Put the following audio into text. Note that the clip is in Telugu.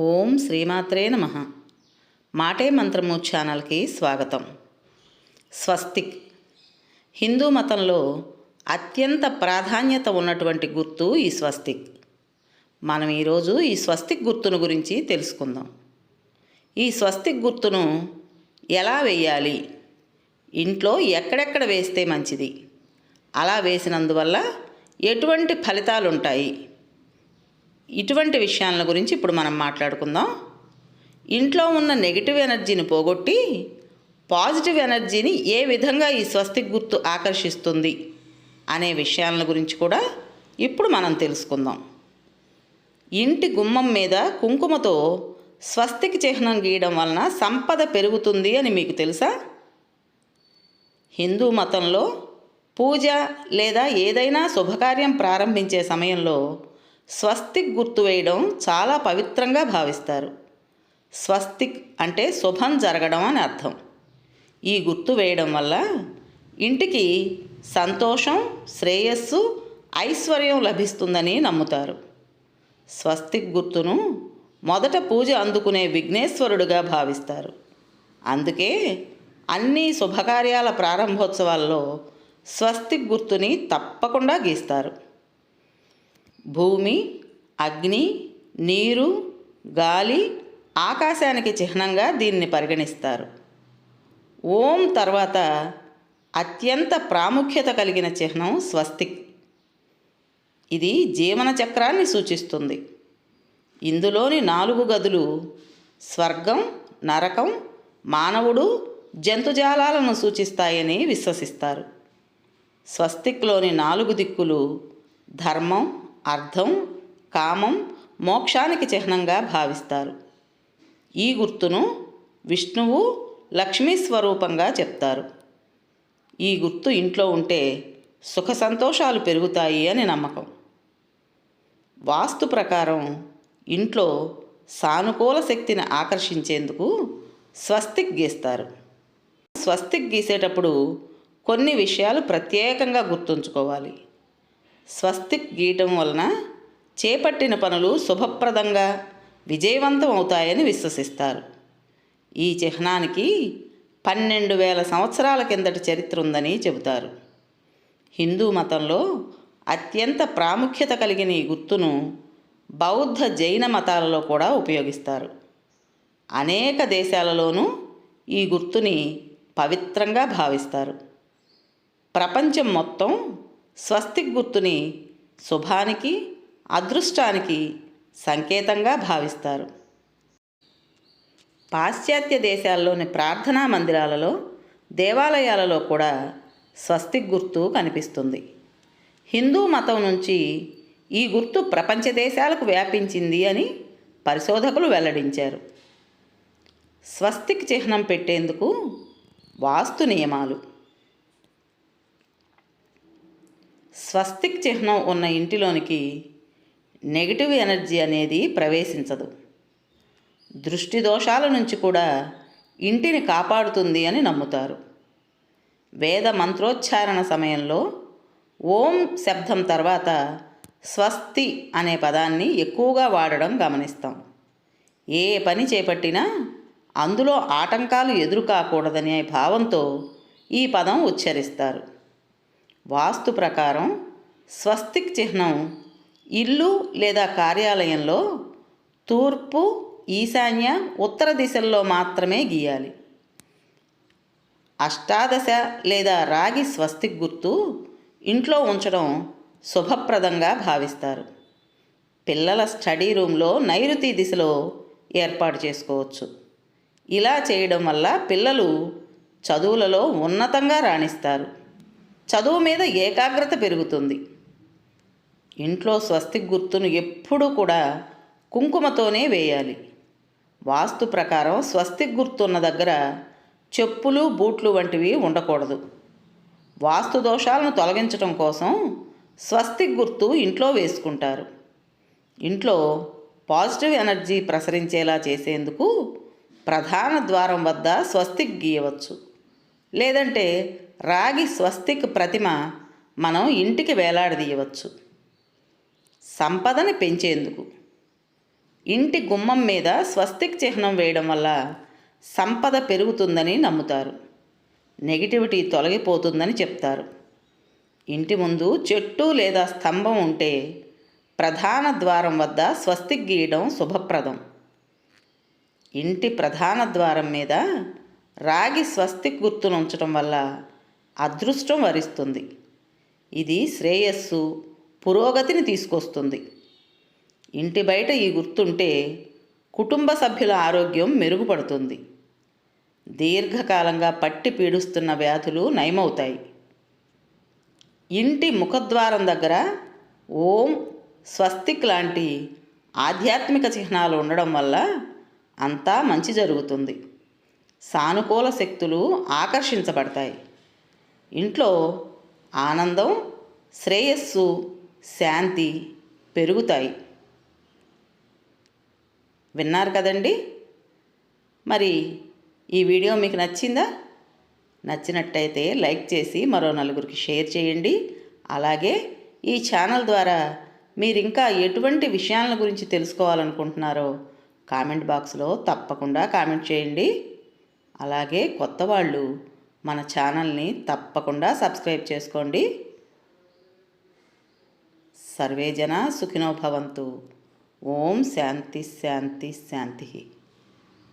ఓం శ్రీమాత్రే నమ. మాటే మంత్రము ఛానల్కి స్వాగతం. స్వస్తిక్. హిందూ మతంలో అత్యంత ప్రాధాన్యత ఉన్నటువంటి గుర్తు ఈ స్వస్తిక్. మనం ఈరోజు ఈ స్వస్తిక్ గుర్తును గురించి తెలుసుకుందాం. ఈ స్వస్తిక్ గుర్తును ఎలా వేయాలి? ఇంట్లో ఎక్కడెక్కడ వేస్తే మంచిది? అలా వేసినందువల్ల ఎటువంటి ఫలితాలు ఉంటాయి ఇటువంటి విషయాల గురించి ఇప్పుడు మనం మాట్లాడుకుందాం. ఇంట్లో ఉన్న నెగిటివ్ ఎనర్జీని పోగొట్టి పాజిటివ్ ఎనర్జీని ఏ విధంగా ఈ స్వస్తిక్ గుర్తు ఆకర్షిస్తుంది అనే విషయాల గురించి కూడా ఇప్పుడు మనం తెలుసుకుందాం. ఇంటి గుమ్మం మీద కుంకుమతో స్వస్తికి చిహ్నం గీయడం వలన సంపద పెరుగుతుంది అని మీకు తెలుసా? హిందూ మతంలో పూజ లేదా ఏదైనా శుభకార్యం ప్రారంభించే సమయంలో స్వస్తిక్ గుర్తు వేయడం చాలా పవిత్రంగా భావిస్తారు. స్వస్తిక్ అంటే శుభం జరగడం అని అర్థం. ఈ గుర్తు వేయడం వల్ల ఇంటికి సంతోషం శ్రేయస్సు ఐశ్వర్యం లభిస్తుందని నమ్ముతారు. స్వస్తిక్ గుర్తును మొదట పూజ అందుకునే విఘ్నేశ్వరుడుగా భావిస్తారు. అందుకే అన్ని శుభకార్యాల ప్రారంభోత్సవాల్లో స్వస్తిక్ గుర్తుని తప్పకుండా గీస్తారు. భూమి అగ్ని నీరు గాలి ఆకాశానికి చిహ్నంగా దీన్ని పరిగణిస్తారు. ఓం తర్వాత అత్యంత ప్రాముఖ్యత కలిగిన చిహ్నం స్వస్తిక్ ఇది జీవన చక్రాన్ని సూచిస్తుంది. ఇందులోని నాలుగు గదులు స్వర్గం నరకం మానవుడు జంతుజాలాలను సూచిస్తాయని విశ్వసిస్తారు. స్వస్తిక్లోని నాలుగు దిక్కులు ధర్మం అర్థం కామం మోక్షానికి చిహ్నంగా భావిస్తారు. ఈ గుర్తును విష్ణువు లక్ష్మీ స్వరూపంగా చెప్తారు. ఈ గుర్తు ఇంట్లో ఉంటే సుఖ సంతోషాలు పెరుగుతాయి అని నమ్మకం. వాస్తు ప్రకారం ఇంట్లో సానుకూల శక్తిని ఆకర్షించేందుకు స్వస్తిక్ గీస్తారు. స్వస్తిక్ గీసేటప్పుడు కొన్ని విషయాలు ప్రత్యేకంగా గుర్తుంచుకోవాలి. స్వస్తిక్ గీయటం వలన చేపట్టిన పనులు శుభప్రదంగా విజయవంతం అవుతాయని విశ్వసిస్తారు. ఈ చిహ్నానికి పన్నెండు వేల సంవత్సరాల కిందటి చరిత్ర ఉందని చెబుతారు. హిందూ మతంలో అత్యంత ప్రాముఖ్యత కలిగిన ఈ గుర్తును బౌద్ధ జైన మతాలలో కూడా ఉపయోగిస్తారు. అనేక దేశాలలోనూ ఈ గుర్తుని పవిత్రంగా భావిస్తారు. ప్రపంచం మొత్తం స్వస్తిక్ గుర్తుని శుభానికి అదృష్టానికి సంకేతంగా భావిస్తారు. పాశ్చాత్య దేశాల్లోని ప్రార్థనా మందిరాలలో దేవాలయాలలో కూడా స్వస్తిక్ గుర్తు కనిపిస్తుంది. హిందూ మతం నుంచి ఈ గుర్తు ప్రపంచ దేశాలకు వ్యాపించింది అని పరిశోధకులు వెల్లడించారు. స్వస్తిక్ చిహ్నం పెట్టేందుకు వాస్తు నియమాలు. స్వస్తిక్ చిహ్నం ఉన్న ఇంటిలోనికి నెగిటివ్ ఎనర్జీ అనేది ప్రవేశించదు. దృష్టి దోషాల నుంచి కూడా ఇంటిని కాపాడుతుంది అని నమ్ముతారు. వేద మంత్రోచ్చారణ సమయంలో ఓం శబ్దం తర్వాత స్వస్తి అనే పదాన్ని ఎక్కువగా వాడడం గమనిస్తాం. ఏ పని చేపట్టినా అందులో ఆటంకాలు ఎదురు కాకూడదనే భావంతో ఈ పదం ఉచ్చరిస్తారు. వాస్తు ప్రకారం స్వస్తిక్ చిహ్నం ఇల్లు లేదా కార్యాలయంలో తూర్పు ఈశాన్య ఉత్తర దిశల్లో మాత్రమే గీయాలి. అష్టాదశ లేదా రాగి స్వస్తిక్ గుర్తు ఇంట్లో ఉంచడం శుభప్రదంగా భావిస్తారు. పిల్లల స్టడీ రూమ్లో నైరుతి దిశలో ఏర్పాటు చేసుకోవచ్చు. ఇలా చేయడం వల్ల పిల్లలు చదువులలో ఉన్నతంగా రాణిస్తారు. చదువు మీద ఏకాగ్రత పెరుగుతుంది. ఇంట్లో స్వస్తిక్ గుర్తును ఎప్పుడూ కూడా కుంకుమతోనే వేయాలి. వాస్తు ప్రకారం స్వస్తిక్ గుర్తున్న దగ్గర చెప్పులు బూట్లు వంటివి ఉండకూడదు. వాస్తు దోషాలను తొలగించడం కోసం స్వస్తిక్ గుర్తు ఇంట్లో వేసుకుంటారు. ఇంట్లో పాజిటివ్ ఎనర్జీ ప్రసరించేలా చేసేందుకు ప్రధాన ద్వారం వద్ద స్వస్తిక్ గీయవచ్చు. లేదంటే రాగి స్వస్తిక్ ప్రతిమ మనం ఇంటికి వేలాడదీయవచ్చు. సంపదని పెంచేందుకు. ఇంటి గుమ్మం మీద స్వస్తిక్ చిహ్నం వేయడం వల్ల సంపద పెరుగుతుందని నమ్ముతారు. నెగిటివిటీ తొలగిపోతుందని చెప్తారు. ఇంటి ముందు చెట్టు లేదా స్తంభం ఉంటే ప్రధాన ద్వారం వద్ద స్వస్తిక్ గీయడం శుభప్రదం. ఇంటి ప్రధాన ద్వారం మీద రాగి స్వస్తిక్ గుర్తును ఉంచడం వల్ల అదృష్టం వరిస్తుంది. ఇది శ్రేయస్సు పురోగతిని తీసుకొస్తుంది. ఇంటి బయట ఈ గుర్తుంటే కుటుంబ సభ్యుల ఆరోగ్యం మెరుగుపడుతుంది. దీర్ఘకాలంగా పట్టి పీడిస్తున్న వ్యాధులు నయమవుతాయి. ఇంటి ముఖద్వారం దగ్గర ఓం స్వస్తిక్ లాంటి ఆధ్యాత్మిక చిహ్నాలు ఉండడం వల్ల అంతా మంచి జరుగుతుంది. సానుకూల శక్తులు ఆకర్షించబడతాయి. ఇంట్లో ఆనందం శ్రేయస్సు శాంతి పెరుగుతాయి. విన్నారు కదండి? మరి ఈ వీడియో మీకు నచ్చిందా? నచ్చినట్టయితే లైక్ చేసి మరో నలుగురికి షేర్ చేయండి. అలాగే ఈ ఛానల్ ద్వారా మీరు ఇంకా ఎటువంటి విషయాల గురించి తెలుసుకోవాలనుకుంటున్నారో కామెంట్ బాక్స్లో తప్పకుండా కామెంట్ చేయండి. అలాగే కొత్త వాళ్ళు మన ఛానల్ని తప్పకుండా సబ్స్క్రైబ్ చేసుకోండి. సర్వేజన సుఖినోభవంతు ఓం శాంతి శాంతి శాంతి.